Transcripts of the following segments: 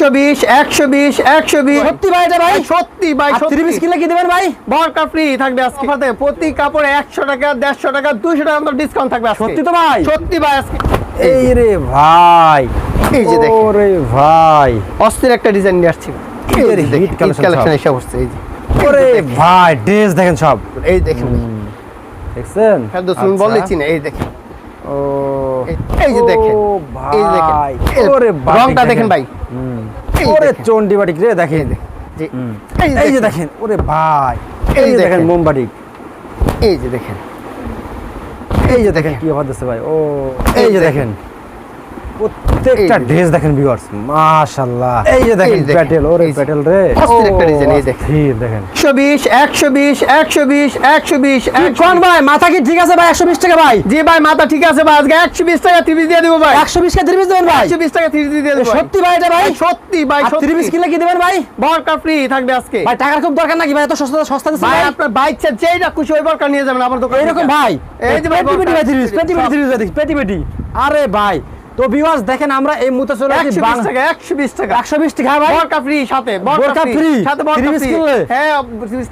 একশো বিশ একশো বিশ একশো বিশ। সত্যি ভাই এটা ভাই? সত্যি ভাই আর থ্রি পিস কি দেবেন ভাই? বরকা ফ্রি থাকবে আজকে। প্রতি কাপড়ে একশো টাকা দেড়শো টাকা দুশো টাকা ডিসকাউন্ট থাকবে সত্যি তো ভাই? সত্যি ভাই আজকে। এই রে ভাই। এই যে। ওরে ভাই। অস্থির একটা ডিজাইন নিয়ে আসছি। এই যে এই দেখেন, hit collection কালেকশন এসে বসছে এই যে। ওরে ভাই ড্রেস দেখেন সব। এই দেখেন। দেখছেন? হ্যাঁ দোস্ত আচ্ছা। এই দেখেন। ও। এই- যে দেখেন। এই দেখেন। ওরে রংটা দেখেন ভাই। ওরে। চন্ডি বাটিক রে দেখেন। এই যে দেখেন। ওরে ভাই। এই যে দেখেন। মোমবাটিক এই যে দেখেন। এই যে দেখেন কি দিচ্ছে ভাই। ও এই যে দেখেন। প্রত্যেকটা ড্রেস দেখেন ভিউয়ার্স মাশাআল্লাহ। এই যে দেখেন প্যাটেল ওরে প্যাটেল রে। অস্থির একটা design, এই দেখেন। দেখেন। একশো বিশ একশো বিশ একশো বিশ একশো বিশ কোন ভাই? মাথা কি ঠিক আছে ভাই? একশো বিশ টাকা ভাই? জি ভাই মাথা ঠিক আছে ভাই। আজকে একশো বিশ টাকা থ্রি দিয়ে দেবো ভাই। একশো বিশ কে থ্রি পিস দেবেন ভাই? একশো বিশ টাকা থ্রি দিয়ে দেবো। সত্যি ভাই এটা ভাই? সত্যি ভাই কি দেবেন ভাই? ফ্রি থাকবে আজকে। ভাই টাকার খুব দরকার নাকি? ভাই এত সস্তা সস্তা ভাই আপনার বাইক যেইটা খুশি ওই নিয়ে যাবেন আমার দোকানে। এইরকম ভাই? এই যে ভাই পেটি পেটি ভাই থ্রি পিস বরকা, পেটি পেটি থ্রি পিস দেখি পেটি পেটি আরে ভাই তো ভিউয়ার্স দেখেন আমরা এই মুহূর্তে চলে আসি একশো বিশ টাকা একশো বিশ টাকা। একশো বিশ টাকা ভাই। বরকা ফ্রি সাথে বোরকা ফ্রি সাথে বরকা ফ্রি হ্যাঁ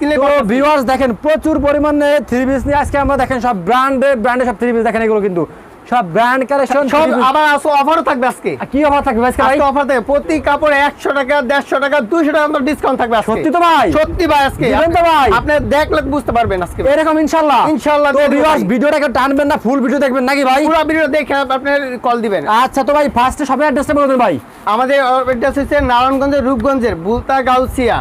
কিনলে তো ভিউয়ার্স দেখেন প্রচুর পরিমাণে থ্রি পিস নিয়ে আজকে আমরা দেখেন সব ব্র্যান্ডে ব্র্যান্ডে সব থ্রি পিস দেখেন এগুলো কিন্তু। সব ব্র্যান্ড কালেকশন সব আবার আসো অফারও থাকবে আজকে। কি অফার থাকবে আজকে ভাই? অফার দেবে প্রতি কাপড়ে একশো টাকা দেড়শো টাকা দুশো টাকা মতো ডিসকাউন্ট থাকবে আজকে। সত্যি তো ভাই? সত্যি ভাই আজকে। দিবেন তো ভাই? আপনি দেখলে বুঝতে পারবেন আজকে। এরকম ইনশাআল্লাহ। ইনশাআল্লাহ তো ভিউয়ার্স ভিডিওটাকে টানবেন না ফুল ভিডিও দেখবেন নাকি ভাই? পুরো ভিডিও দেখে আপনি কল দিবেন। আচ্ছা তো ভাই ফার্স্টে অ্যাড্রেসটা বলে দেন ভাই। আমাদের অ্যাড্রেস হচ্ছে নারায়ণগঞ্জের রূপগঞ্জের বুলতা গাউসিয়া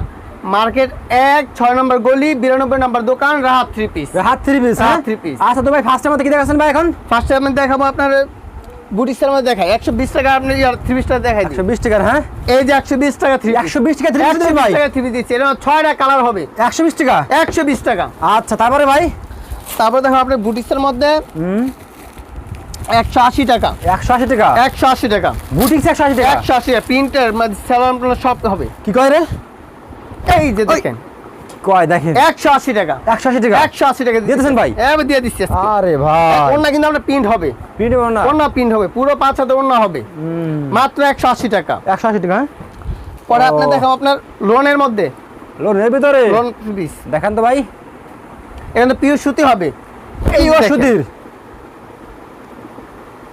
মার্কেট এক ছয় নম্বর গলি বিরানব্বই নম্বর দোকান রাহাত থ্রি পিস হাত থ্রি পিস হ্যাঁ, থ্রি piece। আচ্ছা তো ভাই ফার্স্টের মধ্যে কি দেখাচ্ছেন ভাই এখন? ফার্স্টে আমি দেখাবো আপনার বুটিক্সের মধ্যে দেখাই। একশো বিশ টাকা আপনি থ্রি পিসটা দেখাই দিই। একশো বিশ টাকার হ্যাঁ? এই যে একশো বিশ টাকা থ্রি একশো বিশ টাকা থ্রি পিস একশো ভাই টাকা থ্রি দিচ্ছি। এটা ছয়টা কালার হবে। একশো বিশ টাকা? একশো বিশ টাকা। আচ্ছা তারপরে ভাই? তারপর দেখো আপনার বুটিক্সের মধ্যে একশো আশি টাকা। একশো আশি টাকা? একশো আশি টাকা। বুটিক্স একশো আশি টাকা? একশো আশি টাকা। প্রিন্টের স্যালাম সব হবে। কি কয় রে? এই যে দেখেন। কয় দেখেন? একশো আশি টাকা। একশো আশি টাকা? একশো আশি টাকা দিয়ে দিয়েছেন ভাই? হ্যাঁ দিয়ে দিচ্ছি আরে ভাই। ওড়না কিন্তু আপনার প্রিন্ট হবে। পিঠে না ওড়না? প্রিন্ট হবে। পুরো পাঁচ হাতে ওড়না হবে। মাত্র একশো আশি টাকা। একশো আশি টাকা হ্যাঁ? পরে। আপনি দেখাবো আপনার লোনের মধ্যে। লোনের ভিতরে? লোন পিস দেখান তো ভাই। এখানে পিওর সুতি হবে। এই দেখেন।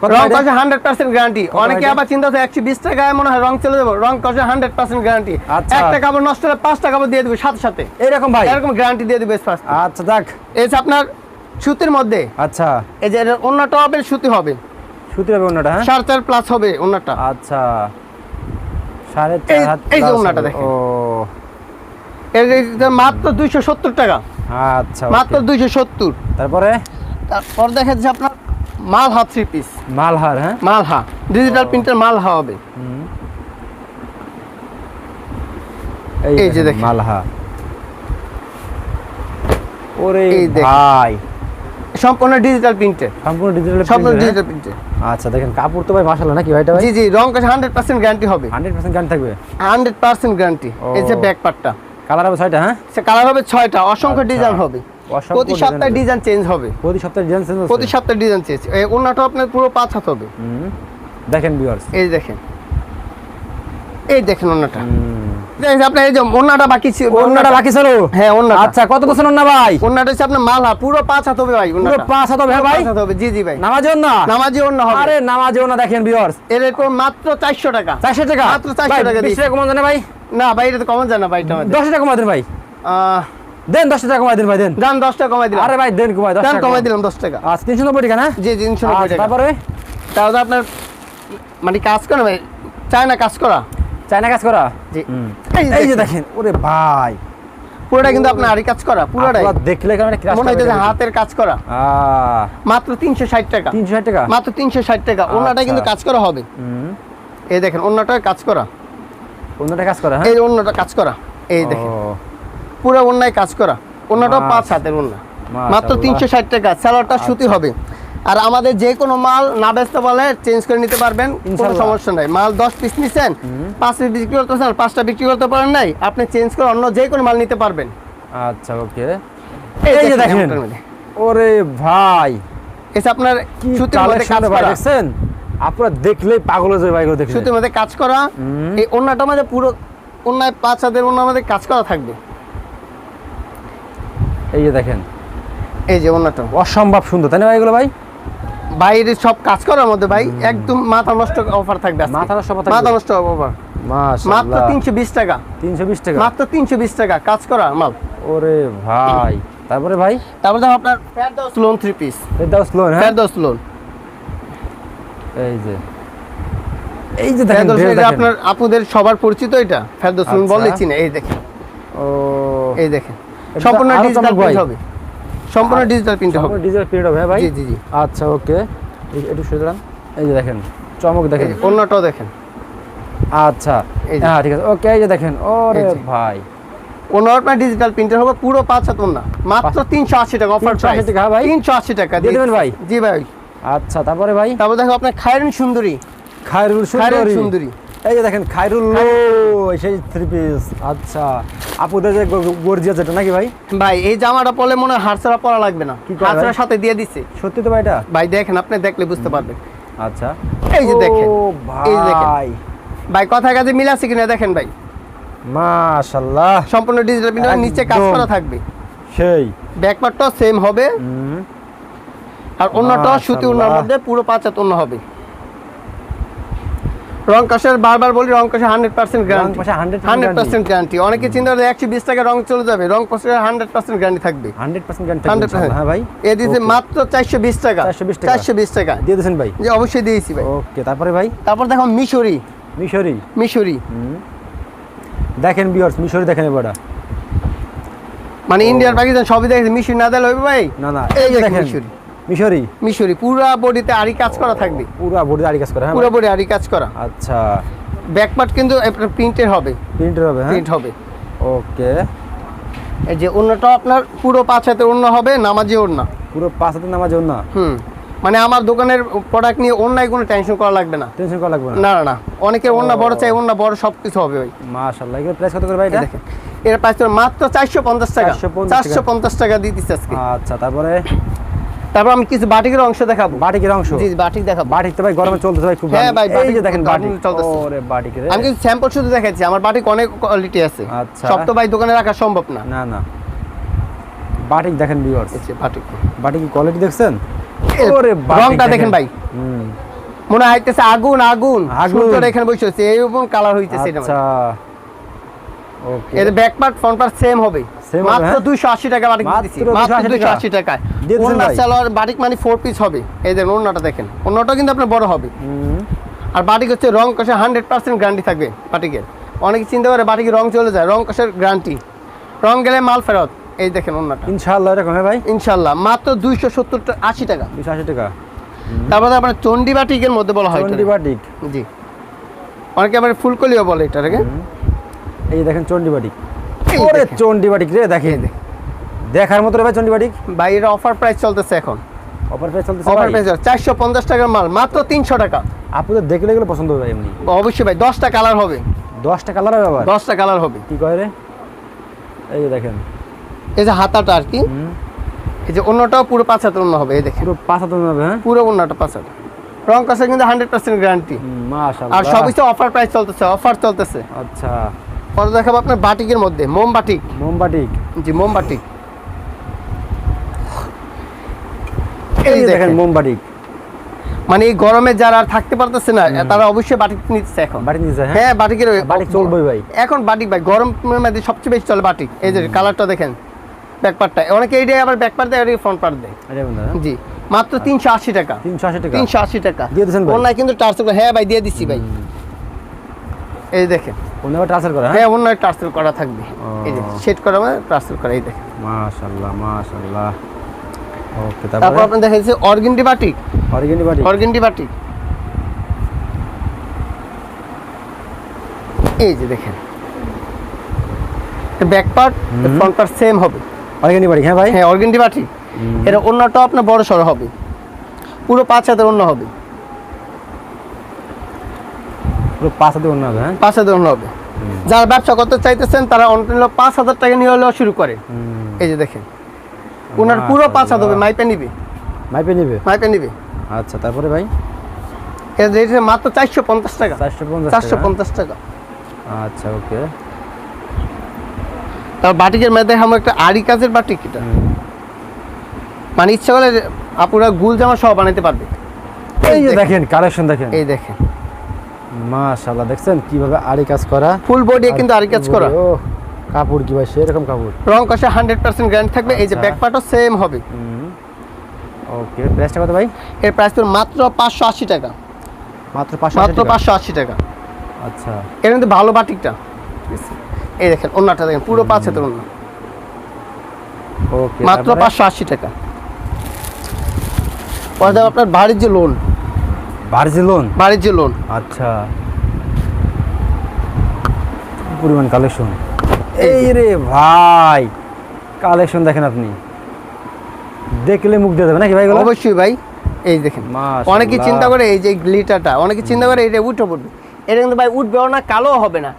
ওষুধের কত রং ভাই কষে হান্ড্রেড পার্সেন্ট গ্যারান্টি অনেকে আবার চিন্তা হচ্ছে একশো বিশ টাকায় মনে হয় রং চলে যাব রং কষে হান্ড্রেড পার্সেন্ট গ্যারান্টি আচ্ছা। একটা কাপড় নষ্ট হলে পাঁচটা কাপড় দিয়ে দেবে সাথে সাথে। এরকম ভাই? এরকম গ্যারান্টি দিয়ে দেবে ফার্স্ট আচ্ছা যাক। এই আপনার সুতির মধ্যে আচ্ছা। এই যে অন্যটা হবে সুতি হবে। সুতি হবে অন্যটা হ্যাঁ? সাড়ে চার প্লাস হবে অন্যটা। আচ্ছা। সাড়ে এই- চার এই যে হবে। দেখেন। ও। মাত্র দুইশো সত্তর টাকা। আচ্ছা মাত্র। দুইশো সত্তর। তারপরে? তারপর দেখা যাচ্ছে আপনার মালহা থ্রি পিস মালহার হ্যাঁ? মালহা। ডিজিটাল প্রিন্টের মালহা হবে। এই যে দেখেন। মালহা। ওরে। ভাই। সম্পূর্ণ ডিজিটাল প্রিন্টের সম্পূর্ণ ডিজিটাল সম্পূর্ণ ডিজিটাল প্রিন্টের আচ্ছা দেখেন কাপড় তো ভাই মাশাআল্লাহ নাকি ভাইটা ভাই? জি জি রং কাছে হান্ড্রেড পার্সেন্ট গ্যারান্টি হবে। 100% গান থাকবে? হান্ড্রেড পার্সেন্ট গ্যারান্টি এই যে ব্যাক পার্টটা কালার হবে ছয়টা হ্যাঁ? সে কালার হবে ছয়টা। অসংখ্য আচ্ছা। ডিজাইন হবে। অসংখ্য প্রতি সপ্তাহে ডিজাইন চেঞ্জ হবে। প্রতি সপ্তাহে ডিজাইন চেঞ্জ প্রতি সপ্তাহে ডিজাইন চেঞ্জ এই ওনাটা আপনার পুরো পাঁচ হাত হবে। দেখেন ভিউয়ার্স এই দেখেন। এই দেখেন ওনাটা আপনার এই যে ওনাটা বাকি ছিল ওন্নাটা বাকি ছিল? হ্যাঁ আচ্ছা কত বছর ভাই? ওনাটা হচ্ছে আপনার মালহা পুরো পাঁচ হাত হবে ভাই পুরো পাঁচ হাত হবে হ্যাঁ ভাই? হাত হবে। জি জি ভাই। নামাজি ওন্না নামাজি ওনা হবে। আরে নামাজি ওন্না দেখেন ভিউয়ার্স এর এরপর মাত্র চারশো টাকা। চারশো টাকা? মাত্র 400 ভাই, টাকা 20 দিয়েছি। টাকা কমান জানে ভাই? না ভাই এটা তো কমন যায় না ভাই এটা আমাদের। দশ টাকা কমাই ভাই। আহ, দেন দশ টাকা কমাই দেন ভাই দেন। দাম দশ টাকা কমাই দিলাম। আরে ভাই দেন কমাই দাম কমাই দিলাম দশ টাকা। আচ্ছা তিনশো নব্বই টাকা না? জি তিনশো নব্বই আচ্ছা, টাকা। তারপরে? তাহলে আপনার মানে কাজ করে ভাই? চায় না কাজ করা? চায়না কাজ করা? জি। এই যে দেখেন, ওরে ভাই। পুরোটা কিন্তু আপনার আরি কাজ করা পুরোটাই। দেখলে কেমন মনে দেখেন। হাতের কাজ করা। মাত্র তিনশো ষাট টাকা। 360 টাকা? মাত্র তিনশো ষাট টাকা। ওনাটা কিন্তু আচ্ছা। কাজ করা হবে। এই দেখেন অন্যটা কাজ করা। অন্যটা কাজ করা হ্যাঁ? এই অন্যটা কাজ করা। এই দেখেন। পুরো অন্যায় কাজ করা। অন্যটা পাঁচ হাতের অন্য মাত্র তিনশো ষাট টাকা। স্যালাডটা সুতি হবে। আর আমাদের যে কোনো মাল না বেচতে বলে চেঞ্জ করে নিতে পারবেন। কোনো সমস্যা নাই। মাল দশ পিস নিচ্ছেন পাঁচ পিস বিক্রি করতে চান পাঁচটা বিক্রি করতে পারেন নাই আপনি চেঞ্জ করে অন্য যে কোনো মাল নিতে পারবেন। আচ্ছা ওকে। এই যে দেখেন। ওরে ভাই। এসে আপনার সুতির মধ্যে কাজ করা। দেখছেন? আপনারা দেখলেই পাগল হয়ে যাবে ভাই দেখলে। সুতির মধ্যে কাজ করা। এই ওন্নাটা মধ্যে পুরো অন্যায় পাঁচ হাতের ওন্নার মধ্যে কাজ করা থাকবে। এই যে দেখেন। এই যে ওন্নাটা অসম্ভব সুন্দর তাই না ভাই এগুলো ভাই? বাইরে সব কাজ করার মধ্যে ভাই একদম মাথা নষ্ট অফার থাকবে মাথা নষ্ট মাথা নষ্ট অফার মাত্র তিনশো বিশ টাকা। তিনশো বিশ টাকা? মাত্র তিনশো বিশ টাকা কাজ করা মাল। ওরে ভাই। তারপরে ভাই? তারপর দেখো আপনার ফেরদৌস লোন থ্রি পিস এই দাও স্লোন হ্যাঁ? ফেরদৌস লোন এই যে। এই যে দেখেন এটা আপনার আপুদের সবার পরিচিত এটা। ফেরদৌস লোন আচ্ছা। বললে চিনে। এই দেখেন। ও। এই দেখেন। সম্পূর্ণ ডিজিটাল প্রিন্ট হবে। সম্পূর্ণ ডিজিটাল প্রিন্ট হবে। ডিজেল পিরিয়ড হবে ভাই। জি জি জি। আচ্ছা ওকে। একটু সুতরাং এই যে দেখেন চমক দেখেন। অন্যটাও দেখেন। আচ্ছা। হ্যাঁ ঠিক আছে। ওকে এই যে দেখেন ওরে ভাই। আপনার ডিজিটাল প্রিন্টার হবে পুরো পাঁচ হাত না মাত্র তিনশো আশি টাকা অফার 380 প্রাইস ভাই? তিনশো আশি টাকা দিয়ে দেবেন ভাই? জি ভাই। আচ্ছা তারপরে ভাই? তারপর দেখো আপনার খায়রুন সুন্দরী। খায়রুল সুন্দরী। এই যে দেখেন খাইরুল সেই থ্রি পিস আচ্ছা আপুদের যে গর্জিয়া যেটা নাকি ভাই? ভাই এই জামাটা পরলে মনে হয় হারসারা পরা লাগবে না? হারসারার সাথে দিয়ে দিচ্ছে সত্যি তো ভাই এটা? ভাই দেখেন আপনি দেখলে বুঝতে পারবেন। আচ্ছা। এই যে দেখেন ও এই দেখেন। ভাই। ভাই কথা কাজে মিল আছে কিনা দেখেন ভাই। মাশাআল্লাহ সম্পূর্ণ ডিজিটাল প্রিন্টার নিচে কাজ করা থাকবে। সেই। ব্যাকপার্টটাও সেম হবে। আর অন্যটা সুতি অন্যর মধ্যে পুরো পাঁচ হাত অন্য হবে। রং কষের বারবার বলি রং কষে হান্ড্রেড পার্সেন্ট গ্যারান্টি কষে 100% হান্ড্রেড পার্সেন্ট গ্যারান্টি অনেকে চিন্তা করে একশো বিশ টাকা রং চলে যাবে রং কষে হান্ড্রেড পার্সেন্ট গ্যারান্টি থাকবে 100% গ্যারান্টি হান্ড্রেড হ্যাঁ ভাই? এ দিয়েছে মাত্র চারশো বিশ টাকা। 420 চারশো বিশ টাকা। দিয়ে দিয়েছেন ভাই? যে অবশ্যই দিয়েছি ভাই। ওকে তারপরে ভাই? তারপর দেখো মিশরি। মিশরি। মিশরি। দেখেন বিয়ার্স মিশরি দেখেন এবারটা মানে ইন্ডিয়ার পাকিস্তান সবই দেখেছে মিশরি না দিলে ভাই? না না এই দেখেন। মিশরি। মিশরি? মিশরি পুরা বডিতে আরি কাজ করা থাকবে। পুরো বডি দাঁড়ি কাজ করে হ্যাঁ পুরো বডি আরি কাজ করা। আচ্ছা। ব্যাকপার্ট কিন্তু প্রিন্টের হবে। প্রিন্টার হবে হ্যাঁ? প্রিন্ট হবে। ওকে এই যে অন্যটা আপনার পুরো পাঁচ হাতে অন্য হবে নামাজি ওড়না। পুরো পাঁচ হাতে নামাজ না হুম। মানে আমার দোকানের প্রোডাক্ট নিয়ে অন্যায় কোনো টেনশন করা লাগবে না। টেনশন করা লাগবে না? না না অনেকের অন্য বড় চাই অন্য বড় সব কিছু হবে ভাই। মাশাআল্লাহ এগুলো প্রাইস কত করে ভাই এটা? এর প্রাইস মাত্র চারশো পঞ্চাশ টাকা। 450 টাকা। দিচ্ছে আজকে। আচ্ছা তারপরে? তারপর আমি কিছু বাটিকের অংশ দেখাবো। বাটিকের অংশ? জি বাটিক দেখাবো। বাটিক তো ভাই গরমে চলতেছে ভাই খুব হ্যাঁ ভাই, এই বাটিক যে দেখেন বাটিক। চলতেছে। ওরে বাটিক রে। আমি কিন্তু স্যাম্পল শুধু দেখাচ্ছি আমার বাটিক অনেক কোয়ালিটি আছে। আচ্ছা। সব তো ভাই দোকানে রাখা সম্ভব না। না না। বাটিক দেখেন ভিউয়ার্স এই যে বাটিক। বাটিক কোয়ালিটি দেখছেন? ওরে রংটা দেখেন ভাই। হুম। মনে হইতেছে আগুন আগুন। আগুন। সূর্যটা এখানে বসে আছে এই রকম কালার হইতেছে এটা আচ্ছা। এর back part front part same হবে। মাত্র হ্যাঁ? 280 টাকা বাটিক মাত্র মাত্র 280 280 টাকা। দিয়ে ভাই? সালোয়ার বাটিক মানে ফোর পিস হবে। এই দেখেন ওন্নাটা দেখেন। ওন্নাটা কিন্তু আপনার বড় হবে। আর বাটিক হচ্ছে রং কষে হান্ড্রেড পার্সেন্ট গ্যারান্টি থাকবে বাটিকের অনেকে চিন্তা করে বাটিকে রং চলে যায় রং কষের গ্যারান্টি রং গেলে মাল ফেরত। এই দেখেন ওন্নাটা ইনশাআল্লাহ এরকম হ্যাঁ ভাই? ইনশাল্লাহ মাত্র দুইশো সত্তর আশি টাকা। দুশো আশি টাকা। তারপরে আপনার চন্ডি বাটিকের মধ্যে বলা হয় চন্ডি এটাকে। বাটিক জি। অনেকে আবার ফুলকলিও বলে এটাকে। এই যে দেখেন চন্ডি বাটিক। এই ওরে দেখেন। চন্ডি বাটিক রে দেখেন। দেখার মতো রে ভাই চন্ডি বাটিক? ভাই এটা অফার প্রাইস চলতেছে এখন। অফার প্রাইস চলতেছে অফার প্রাইস চারশো পঞ্চাশ টাকার মাল মাত্র তিনশো টাকা। আপনাদের দেখলে এগুলো পছন্দ হবে এমনি। অবশ্যই ভাই দশটা কালার হবে। দশটা কালার হবে আবার? দশটা কালার হবে। কি কয় রে? এই যে দেখেন। এই যে হাতাটা আর কি। এই যে অন্যটাও পুরো পাঁচ হাতের অন্য হবে এই দেখেন। পুরো পাঁচ হাতে হবে হ্যাঁ? পুরো অন্যটা পাঁচ হাত রং কাছে কিন্তু হান্ড্রেড পার্সেন্ট গ্যারান্টি আর সব কিছু অফার প্রাইস চলতেছে অফার চলতেছে। আচ্ছা। পরে দেখাবো আপনার বাটিকের মধ্যে মোম বাটিক মোমবাটিক। জি মোম বাটিক এই দেখেন মোমবাটিক। মানে এই গরমে যারা আর থাকতে পারতেছে না তারা অবশ্যই বাটিক নিচ্ছে এখন। বাটিক নিচে হ্যাঁ? হ্যাঁ বাটিকের বাটিক চলবেই ভাই। এখন বাটিক ভাই গরমের মধ্যে সবচেয়ে বেশি চলে বাটিক। এই যে কালারটা দেখেন ব্যাকপার্টটা অনেকে এইটাই আবার ব্যাকপার্ট দেয় এটাই ফ্রন্ট পার্ট দেয়। আরে? জি মাত্র তিনশো আশি টাকা। তিনশো আশি টাকা? তিনশো আশি টাকা। দিয়ে দিয়েছেন? অন্যায় কিন্তু টার্সেল হ্যাঁ ভাই দিয়ে দিচ্ছি ভাই। এই দেখেন। অন্য ট্রান্সফার করে হ্যাঁ? হ্যাঁ অন্যায় টার্সেল করা থাকবে। এই যে সেট করা মানে টার্সেল করা এই দেখেন। মাশাআল্লাহ মাশাআল্লাহ ওকে তারপর? আপনি দেখেন যে অর্গেন্ডি বাটিক অরিগেনি বাটিক অর্গেন্ডি বাটিক এই যে দেখেন। Back part front part same হবে। অরিগেনি বাটিক হ্যাঁ ভাই? হ্যাঁ অর্গেন্ডি বাটিক এটা অন্যটাও আপনার বড় সড়ো হবে। পুরো পাঁচ হাতের অন্য হবে। পুরো অন্য হবে হ্যাঁ? পাঁচ হাজার অন্য হবে। যারা ব্যবসা করতে চাইতেছেন তারা অন্য পাঁচ হাজার টাকা নিয়ে হলেও শুরু করে। এই যে দেখেন ওনার পুরো পাঁচ হাত হবে মাইপে নিবে। মাইপে নিবে? মাইপে নিবে। আচ্ছা তারপরে ভাই? এর রেট মাত্র চারশো পঞ্চাশ টাকা। চারশো পঞ্চাশ টাকা আচ্ছা ওকে। তার বাটিকের মধ্যে আমার একটা আড়ি কাজের বাটিক এটা। মানে ইচ্ছা করলে আপুরা গুল জামা সহ বানাইতে পারবে। এই যে দেখেন। দেখেন কালেকশন দেখেন। এই দেখেন। মাশাআল্লাহ দেখছেন কীভাবে আড়ি কাজ করা? ফুল বডি কিন্তু আড়ি কাজ করা। কাপড় কি ভাই সেরকম কাপড়? রং কষে হান্ড্রেড পার্সেন্ট গ্যারান্টি থাকবে এই যে। ব্যাক পার্টও সেম হবে। ওকে প্রাইসটা কত ভাই? এর প্রাইস তো মাত্র পাঁচশো আশি টাকা। মাত্র পাঁচশো মাত্র টাকা? পাঁচশো আশি টাকা। আচ্ছা। এর মধ্যে ভালো বাটিকটা। এই দেখেন অন্যটা দেখেন পুরো পাঁচ হাতের অন্য ওকে মাত্র পাঁচশো আশি টাকা। পরে আপনার বাড়ির যে লোন বাড়ির লোন আচ্ছা। পরিমাণ কালেকশন এই রে ভাই কালেকশন দেখেন আপনি। দেখলে মুখ দিয়ে দেবে নাকি ভাই অবশ্যই ভাই। এই দেখেন। অনেকে চিন্তা করে এই যে গ্লিটারটা অনেকে চিন্তা করে এটা উঠে পড়বে। এটা কিন্তু ভাই উঠবেও না কালো হবে না।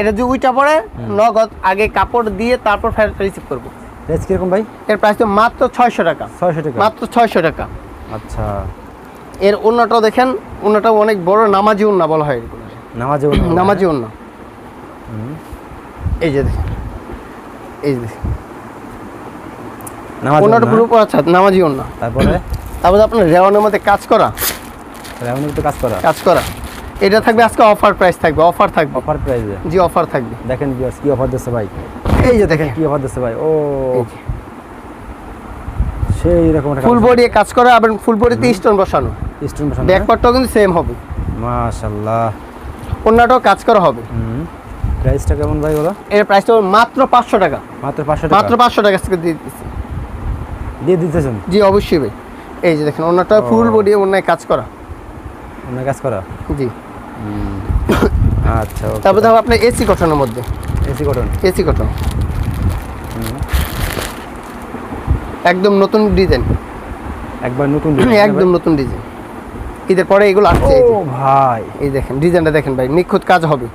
এটা যদি উইটা পড়ে নগদ আগে কাপড় দিয়ে তারপর ফেরত রিসিভ করব। প্রাইস কীরকম ভাই? এর প্রাইস তো মাত্র ছয়শো টাকা। ছয়শো টাকা। মাত্র ছয়শো টাকা। আচ্ছা। এর অন্যটাও দেখেন অন্যটাও অনেক বড় নামাজি উন্না বলা হয় নামাজে নামাজি উন্না। এই যে দেখেন এই যে অন্যটা পুরো আচ্ছা নামাজি উন্না। তারপরে? তারপরে আপনার রেওয়ানের মধ্যে কাজ করা? এমন তো কাজ করা? কাজ করা। এটা থাকবে আজকে অফার প্রাইস থাকবে অফার থাকবে। অফার প্রাইসে। জি অফার থাকবে। দেখেন কি অফার দিচ্ছে ভাই? এই যে দেখেন। কি অফার দিচ্ছে ভাই? ও। সেই রকম একটা ফুল বডি কাজ করা এবং ফুল বডিতে স্টোন বসানো। স্টোন বসানো ব্যাক পার্টটাও কিন্তু সেম হবে। মাশাআল্লাহ। অন্যটাও কাজ করা হবে। হুম। প্রাইসটা কেমন ভাই বলো? এর প্রাইসটা মাত্র পাঁচশো টাকা। মাত্র পাঁচশো মাত্র টাকা পাঁচশো টাকা আজকে দিয়ে দিচ্ছি দিয়ে দিতেছেন? জি অবশ্যই ভাই। এই যে দেখেন অন্যটা ফুল। বডি অন্যায় কাজ করা। অন্য কাজ করা? জি। আচ্ছা তারপর দেখো আপনার এসি কটনের মধ্যে। এসি কটন এসি কটন একদম নতুন ডিজাইন। একবার নতুন ডিজাইন একদম নতুন ডিজাইন। ঈদের পরে এগুলো আসছে ও ভাই। এই দেখেন ডিজাইনটা দেখেন ভাই নিখুঁত কাজ হবে।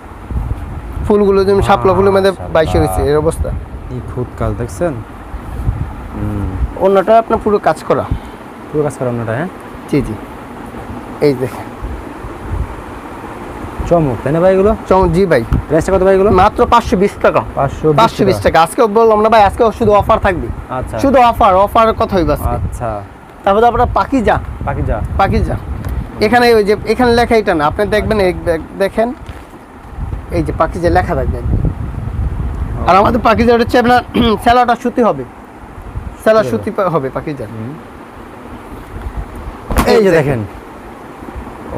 ফুলগুলো যেমন শাপলা ফুলের মধ্যে। বাইশে হয়েছে এর অবস্থা। খুদ কাজ দেখছেন? অন্যটা আপনার পুরো কাজ করা। পুরো কাজ করা অন্যটা হ্যাঁ? জি জি। এই দেখেন। চমক তাই না ভাই এগুলো? জি ভাই। প্রাইসটা কত ভাই এগুলো? মাত্র পাঁচশো বিশ টাকা। পাঁচশো পাঁচশো বিশ টাকা। আজকে বললাম না ভাই আজকে শুধু অফার থাকবে। আচ্ছা। শুধু অফার অফার কথা হইবে আচ্ছা। তারপরে আপনার পাকিজা। যা পাকিজা। এখানে ওই যে এখানে লেখা এটা না। আপনি দেখবেন এই দেখেন। এই যে পাকিজা লেখা থাকবে। আর আমাদের পাকিজা হচ্ছে আপনার স্যালাটা সুতি হবে। স্যালা সুতি হবে পাকিজা। এই যে দেখেন।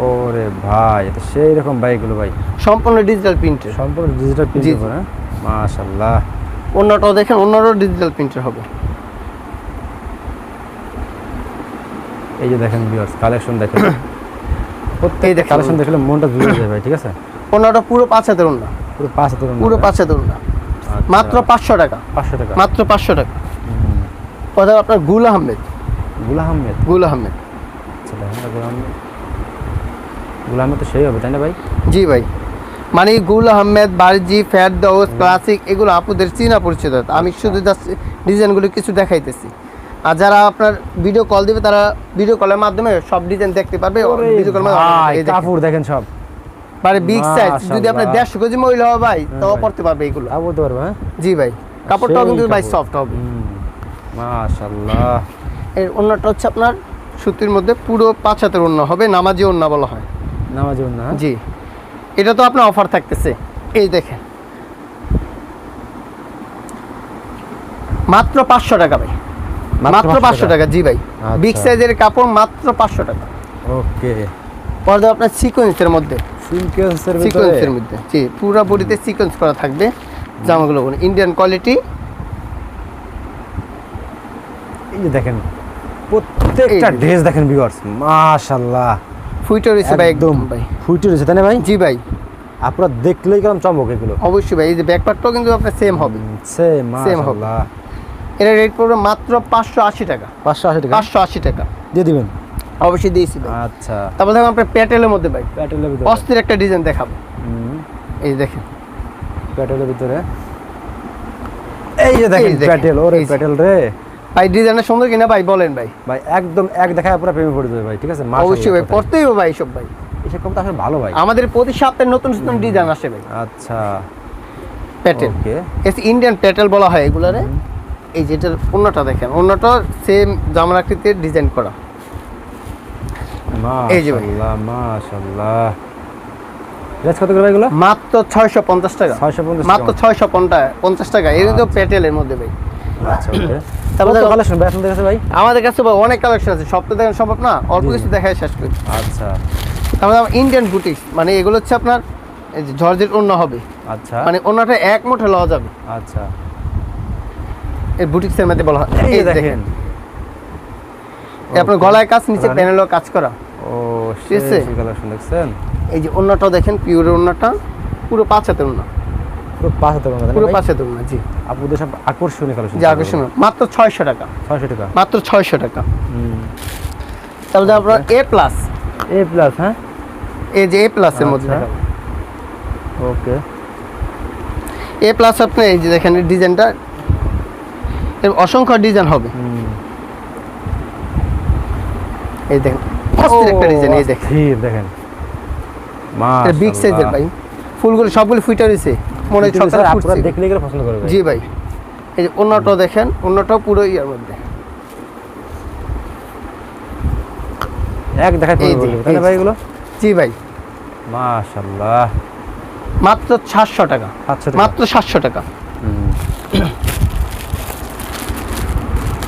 ওরে ভাই এটা সেই রকম বাইকগুলো ভাই। সম্পূর্ণ ডিজিটাল প্রিন্টের সম্পূর্ণ ডিজিটাল প্রিন্ট জি, হবে না মাশাআল্লাহ। অন্যটাও দেখেন অন্যটাও ডিজিটাল প্রিন্টের হবে। এই যে দেখেন ভিউয়ার্স কালেকশন দেখেন। প্রত্যেক দেখেন। কালেকশন দেখলে মনটা জুড়ে যায় ভাই ঠিক আছে? অন্যটা পুরো পাঁচ হাতের অন্য। পুরো পাঁচ হাতের পুরো পাঁচ হাতের অন্য। মাত্র পাঁচশো টাকা। পাঁচশো টাকা। মাত্র পাঁচশো টাকা। কথা আপনার গুল আহমেদ। গুলা আহমেদ? গুল আহমেদ। আচ্ছা এটা আহমেদ। গুলা আহমেদ তো সেই হবে তাই না ভাই? জি ভাই। মানে গুল আহমেদ বারজি ফেরদৌস ক্লাসিক এগুলো আপুদের চিনা পরিচিত। আমি শুধু জাস্ট ডিজাইনগুলো কিছু দেখাইতেছি। আর যারা আপনার ভিডিও কল দিবে তারা ভিডিও কলের মাধ্যমে সব ডিজাইন দেখতে পারবে ভিডিও কলের মাধ্যমে কাপড় দেখেন সব। মানে বিগ সাইজ যদি আপনার। দেড়শো কেজি মহিলা হয় ভাই তাও পড়তে পারবে এগুলো। তা বলতে পারব হ্যাঁ? জি ভাই। কাপড়টাও কিন্তু ভাই। সফট হবে। মাশাআল্লাহ। এর অন্যটা হচ্ছে আপনার সুতির মধ্যে পুরো পাঁচ হাতের অন্য হবে নামাজি অন্য বলা হয়। নামাজ না? জি। এটা তো আপনার অফার থাকতেছে। এই দেখেন। মাত্র পাঁচশো টাকা ভাই। মাত্র পাঁচশো টাকা? জি ভাই। আচ্ছা। বিগ সাইজের কাপড় মাত্র পাঁচশো টাকা। ওকে। পর্দা আপনার সিকোয়েন্সের মধ্যে। সিকোয়েন্সের সিকোয়েন্সের মধ্যে। জি পুরো বডিতে সিকোয়েন্স করা থাকবে। জামাগুলো ইন্ডিয়ান কোয়ালিটি এই যে দেখেন প্রত্যেকটা ড্রেস দেখেন ভিউয়ার্স মাশাআল্লাহ। ফুইটার রয়েছে ভাই একদম ভাই। ফুটে রয়েছে তাই না ভাই? জি ভাই। আপনারা দেখলেই কেমন চমক এগুলো। অবশ্যই ভাই এই যে ব্যাকপার্টটাও কিন্তু আপনার সেম হবে। সেম Same হবে। এটা রেট পড়বে মাত্র পাঁচশো আশি টাকা। পাঁচশো আশি টাকা? পাঁচশো আশি টাকা। দিয়ে দিবেন? অবশ্যই দিয়েছি আচ্ছা। তারপর দেখো আপনার প্যাটেলের মধ্যে ভাই। প্যাটেলের ভিতরে। অস্থির একটা ডিজাইন দেখাবো। এই দেখেন। প্যাটেলের ভিতরে। এই যে দেখেন প্যাটেল ওরে প্যাটেল রে। ভাই ডিজাইনটা সুন্দর কিনা ভাই বলেন ভাই। ভাই একদম এক দেখায় পুরো প্রেমে পড়ে যাবে ভাই ঠিক আছে? অবশ্যই ভাই পড়তেই হবে ভাই সব ভাই। বাংলাদেশের কাপড় তো আসলে ভালো ভাই। আমাদের প্রতি সপ্তাহে নতুন নতুন ডিজাইন আসে ভাই। আচ্ছা। প্যাটেল এস ইন্ডিয়ান প্যাটেল বলা হয় এগুলারে। এই যেটার অন্যটা দেখেন অন্যটা সেম জামার আকৃতির ডিজাইন করা। এই যে ভাই। মাশাআল্লাহ রেট কত করে ভাই এগুলো? মাত্র ছয়শো পঞ্চাশ টাকা। 650 মাত্র টাকা। ছয়শো পঞ্চাশ টাকা। এর তো প্যাটেলের মধ্যে ভাই। আচ্ছা তারপরে কালেকশন ভাই আপনাদের কাছে ভাই? আমাদের কাছে ভাই অনেক কালেকশন আছে সব তো দেখেন সম্ভব না? অল্প কিছু দেখায় শেষ করি। আচ্ছা। তারপরে ইন্ডিয়ান বুটিক্স মানে এগুলো হচ্ছে আপনার এই যে জর্জেট অন্য হবে। আচ্ছা। মানে অন্যটা এক মুঠে লওয়া যাবে। আচ্ছা। এই বুটিক্সের মধ্যে বলা হয়। এই দেখেন। আপনার গলায় কাজ নিচে প্যানেলও কাজ করা। ও ঠিক আছে? কালেকশন দেখছেন? এই যে অন্যটাও দেখেন পিওরের অন্যটা পুরো পাঁচ হাতের অন্য। পুরো পাঁচ হাতে কমে পুরো পাঁচ হাতের অন্য জি। আপুদের সব আকর্ষণীয় কালেকশন যে আকর্ষণ মাত্র ছয়শো টাকা। ছয়শো টাকা। মাত্র ছয়শো টাকা। হুম। তারপরে আপনার এ প্লাস এ প্লাস হ্যাঁ? এই যে এ প্লাসের মধ্যে। আচ্ছা। ওকে। এ প্লাস আপনি এই যে দেখেন ডিজাইনটা অসংখ্য ডিজাইন হবে। এই দেখেন অস্থির একটা ডিজাইন এই দেখেন। দেখেন। এটা বিগ সাইজের ভাই। ফুলগুলো সবগুলো ফুটে রয়েছে। মনে হয় সকালে আপনারা দেখলে গেলে পছন্দ করবে জি ভাই। এই যে অন্যটাও দেখেন অন্যটাও পুরো ইয়ার মধ্যে। এক যে, বলবে, যে। ভাই এগুলো? জি ভাই। মাশাআল্লাহ। মাত্র সাতশো টাকা। সাতশো টাকা। মাত্র সাতশো টাকা। হুম।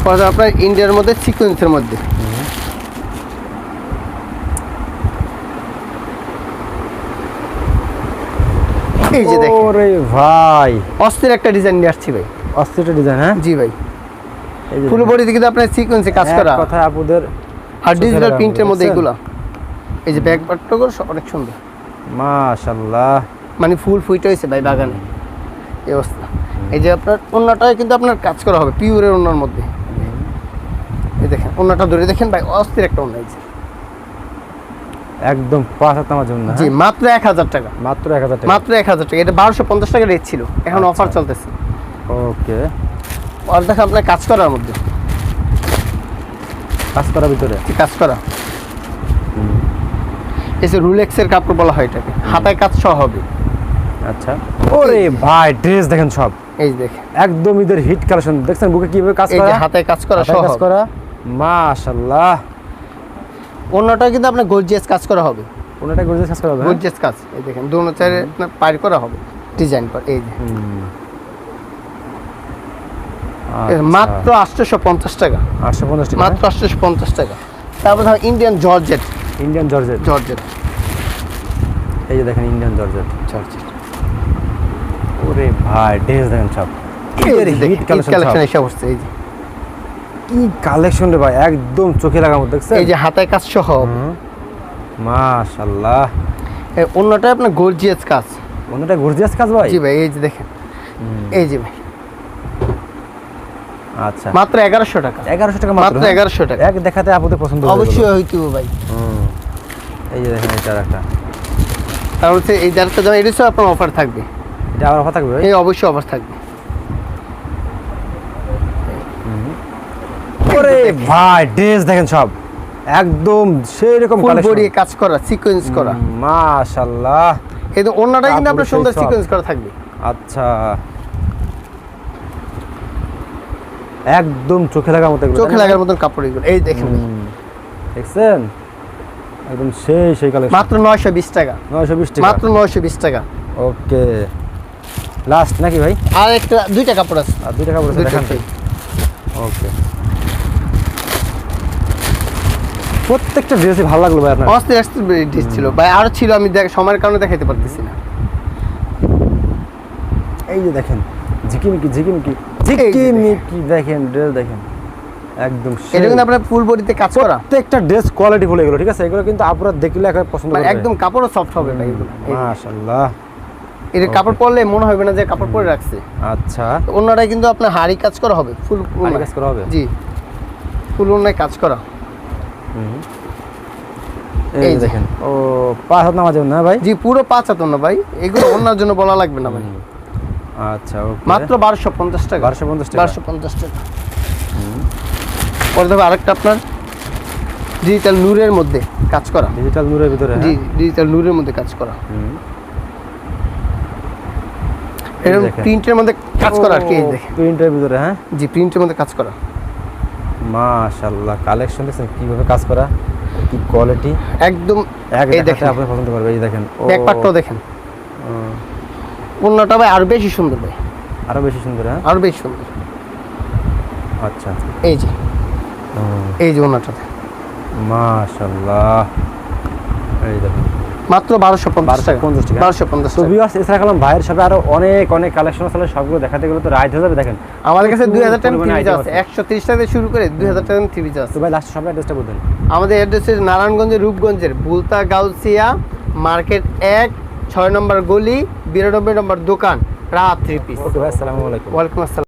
পরে আপনার ইন্ডিয়ার মধ্যে সিকোয়েন্সের মধ্যে। এই যে দেখেন। ওরে ভাই। অস্থির একটা ডিজাইন নিয়ে আসছি ভাই। অস্থির ডিজাইন হ্যাঁ? জি ভাই। ফুল। বডিতে কিন্তু আপনার সিকোয়েন্সে কাজ করা। কথায় আপুদের আর ডিজিটাল প্রিন্টের মধ্যে? এগুলো। এই যে ব্যাক পার্টগুলো অনেক সুন্দর। মাশাআল্লাহ। মানে ফুল ফুইটা হয়েছে ভাই বাগানে। এই অবস্থা। এই যে আপনার অন্যটায় কিন্তু আপনার কাজ করা হবে পিওরের অন্যার মধ্যে। এই দেখেন অন্যটা ধরে দেখেন ভাই অস্থির একটা অন্য এই যে। একদম পাঁচ হাত আমার জন্য জি হ্যাঁ? মাত্র এক হাজার টাকা। মাত্র এক হাজার টাকা। মাত্র এক হাজার টাকা। এটা বারোশো পঞ্চাশ টাকা রেট ছিল। এখন আচ্ছা। অফার চলতেছে। ওকে। আপনার কাজ করার মধ্যে। কাজ করার ভিতরে? কাজ করা। যে রুলেক্সের কাপড় বলা হয় এটাকে। হাতায় কাজ সহ হবে। আচ্ছা। ওরে ভাই ড্রেস দেখেন সব। এই যে দেখেন। একদম ঈদের হিট কালেকশন দেখছেন বুকে কীভাবে কাজ করা? হাতায় কাজ করা সহ কাজ। করা? মাশাআল্লাহ অন্যটা কিন্তু আপনার গর্জিয়াস কাজ করা হবে। কোনটা গর্জিয়াস কাজ করা হবে হ্যাঁ? গর্জিয়াস কাজ। এই দেখেন দোনো চারে আপনার পার করা হবে ডিজাইন করা এই যে। আচ্ছা। মাত্র আটশোশো পঞ্চাশ টাকা। আটশো পঞ্চাশ টাকা মাত্র আটশোশো পঞ্চাশ টাকা। তারপর ধর Indian georgette Indian georgette georgette এই যে দেখেন ইন্ডিয়ান জর্জেট জর্জেট ওরে ভাই ড্রেস দেখেন সব। কালেকশন এসে বসছে এই যে। কি কালেকশন রে ভাই? একদম চোখে লাগার মতো দেখছেন? এই যে হাতায় কাজ সহ। হবে। মাশাআল্লাহ এই অন্যটা আপনার গর্জিয়াস কাজ। অন্যটা গর্জিয়াস কাজ ভাই? জি ভাই এই যে দেখেন। এই যে ভাই। আচ্ছা। মাত্র এগারোশো টাকা। এগারোশো টাকা মাত্র মাত্র হ্যাঁ? এগারোশো টাকা। এক দেখাতে আপুদের পছন্দ গেলো। অবশ্যই হইতে ভাই। হুম। এই যে দেখেন এটা একটা তার হচ্ছে এই যারটা যেমন এটা আপনার অফার থাকবে। এটা আবার কথা থাকবে এই অবশ্যই অফার থাকবে। ওরে ভাই ড্রেস দেখেন সব। একদম সেই রকম কালেকশন বডি কাজ করা সিকোয়েন্স করা। মাশাআল্লাহ। এই তো অন্যটা কিন্তু আপনার সুন্দর সিকোয়েন্স করা থাকবে। আচ্ছা। একদম চোখে লাগার মতো চোখে লাগার মতন কাপড় এগুলো এই দেখেন। দেখছেন? একদম সেই সেই কালেকশন মাত্র নয়শো বিশ টাকা। নয়শো বিশ টাকা। মাত্র নয়শো বিশ টাকা। ওকে। লাস্ট নাকি ভাই? আর একটা দুইটা কাপড় আছে। আর দুইটা দেখান আছে। ওকে। প্রত্যেকটা ড্রেসই ভালো লাগল ভাই আপনার। অস্থির অস্থির ডিস ছিল। ভাই আরও ছিল আমি দেখ সময়ের কারণে দেখাইতে পারতেছি না। এই যে দেখেন ঝিকিমিকি ঝিকিমিকি। ঝিকিমিকি দেখেন ড্রেস দেখেন। একদম। এটা কিন্তু আপনার ফুল বডিতে কাজ করা। প্রত্যেকটা ড্রেস কোয়ালিটি ফুল এগুলো ঠিক আছে? এগুলো কিন্তু আপনারা দেখলে এখন পছন্দ মানে করবে। একদম কাপড়ও সফট হবে ভাই। মাশাআল্লাহ। এর কাপড় পরলে মনে হবে না যে কাপড় পরে রাখছে। আচ্ছা। অন্যটাই কিন্তু আপনার হাড়ি কাজ করা হবে ফুল কাজ করা হবে? জি। ফুল অন্যায় কাজ করা। এই এই যে। যে দেখেন। ও পাঁচ হাত নামাজ না ভাই? জি পুরো পাঁচ হাত না ভাই। এগুলো অন্যার জন্য বলা লাগবে না ভাই। আচ্ছা মাত্র বারোশো পঞ্চাশ টাকা। 1250 টাকা। বারোশো পঞ্চাশ টাকা। পরে দেখো আরেকটা আপনার ডিজিটাল নূরের মধ্যে কাজ করা। ডিজিটাল নূরের ভিতরে জি হ্যাঁ? ডিজিটাল নূরের মধ্যে কাজ করা। এরকম প্রিন্টের মধ্যে কাজ করা আর কি দেখেন। প্রিন্টের ভিতরে হ্যাঁ? জি প্রিন্টের মধ্যে কাজ করা। মাশাআল্লাহ কালেকশন দেখছেন কীভাবে কাজ করা কি কোয়ালিটি একদম এক এই দেখেন। আপনি পছন্দ করবেন এই দেখেন ব্যাকপার্টটাও দেখেন। পণ্যটা ভাই আরও বেশি সুন্দর ভাই। আরও বেশি সুন্দর হ্যাঁ? আরও বেশি সুন্দর। আচ্ছা। এই যে। এই যে ওনাটাতে মাশাআল্লাহ। এই দেখুন। মাত্র বারোশো পঞ্চাশ টাকা। 1250 টাকা। বারোশো পঞ্চাশ তো এছাড়া কালাম ভাইয়ের সাথে আরও অনেক অনেক কালেকশন আছে সবগুলো দেখাতে গেলে তো রাইট হয়ে যাবে দেখেন। আমাদের কাছে দুই হাজার টাকা আছে। একশো তিরিশ টাকা থেকে শুরু করে দুই হাজার টাকা থ্রি আছে। তো ভাই লাস্ট সব অ্যাড্রেসটা বলবেন। আমাদের অ্যাড্রেস হচ্ছে নারায়ণগঞ্জের রূপগঞ্জের বুলতা গাউসিয়া মার্কেট এক ছয় নম্বর গলি বিরানব্বই নম্বর দোকান রাত থ্রি পিস ওকে ভাই আসসালামু আলাইকুম। ওয়ালাইকুম আসসালাম।